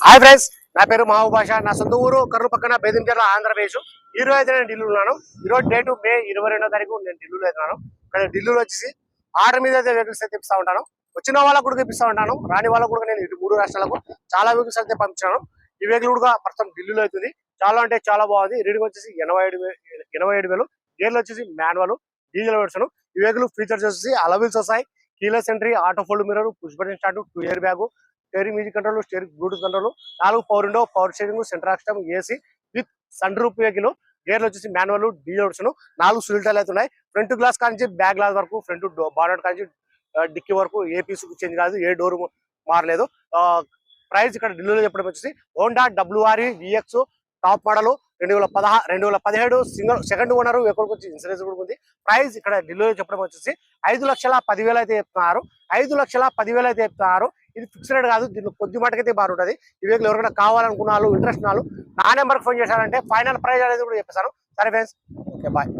Hi friends నా పేరు మహబూబ్ నా సొంత ఊరు కర్రు పక్కన బేదించర్ల ఆంధ్రప్రదేశ్. ఈరోజు అయితే నేను ఢిల్లీలో ఉన్నాను. ఈ రోజు డేట్ మే ఇరవై రెండో తారీఖు నేను ఢిల్లీలో ఉన్నాను. ఇక్కడ ఢిల్లీలో వచ్చేసి ఆర్డర్ మీద అయితే వెహికల్స్ అయితే ఇప్పిస్తా ఉంటాను. వచ్చిన వాళ్ళకు కూడా తెప్పిస్తా ఉంటాను. రాని వాళ్ళకు కూడా నేను ఇటు మూడు రాష్ట్రాలకు చాలా వెహికల్స్ అయితే పంపించాను. ఈ వెహికల్ కూడా ప్రస్తుతం ఢిల్లీలో అవుతుంది. చాలా అంటే చాలా బాగుంది. రీడింగ్ వచ్చేసి ఎనభై ఏడు ఎనభై ఏడు వేలు. గేర్లు వచ్చేసి మాన్యువల్ డీజిల్ వెర్షన్ ఈ వెహికల్ ఫీచర్స్ వచ్చేసి అలవిల్స్ వస్తాయి. Keyless entry auto fold mirror push button start two airbag steering music control steering Bluetooth control నాలుగు power window power steering centre ఆక్స్టమ్ AC with sun roof vehicle గేర్లు వచ్చేసి manual diesel నాలుగు స్విల్ అయితే ఉన్నాయి. Front glass కానించి back glass వరకు front bonnet కానించి డిక్కీ వరకు ఏ పీస్ చేంజ్ కాదు ఏ డోర్ మారలేదు. ప్రైస్ ఇక్కడ ఢిల్లీలో చెప్పడం వచ్చేసి Honda WRE VX top model రెండు వేల పదహా రెండు వేల పదిహేడు సింగల్ సెకండ్ ఓనర్ ఎక్కడికి వచ్చి ఇన్సూరెన్స్ కూడా ఉంది. ప్రైస్ ఇక్కడ ఢిల్లీలో చెప్పడం వచ్చేసి ఐదు లక్షల పదివేలు అయితే చెప్తున్నారు. ఐదు లక్షల పదివేలు అయితే చెప్తున్నారు. ఇది ఫిక్స్ రేట్ కాదు దీంట్లో కొద్ది మటుకైతే బాగుంటుంది ఈ వెహికల్ ఎవరికైనా కావాలనుకున్న వాళ్ళు ఇంట్రెస్ట్ వాళ్ళు నా నెంబర్కి ఫోన్ చేశారంటే ఫైనల్ ప్రైస్ అనేది కూడా చెప్పేశాను. సరే ఫ్రెండ్స్ ఓకే బాయ్.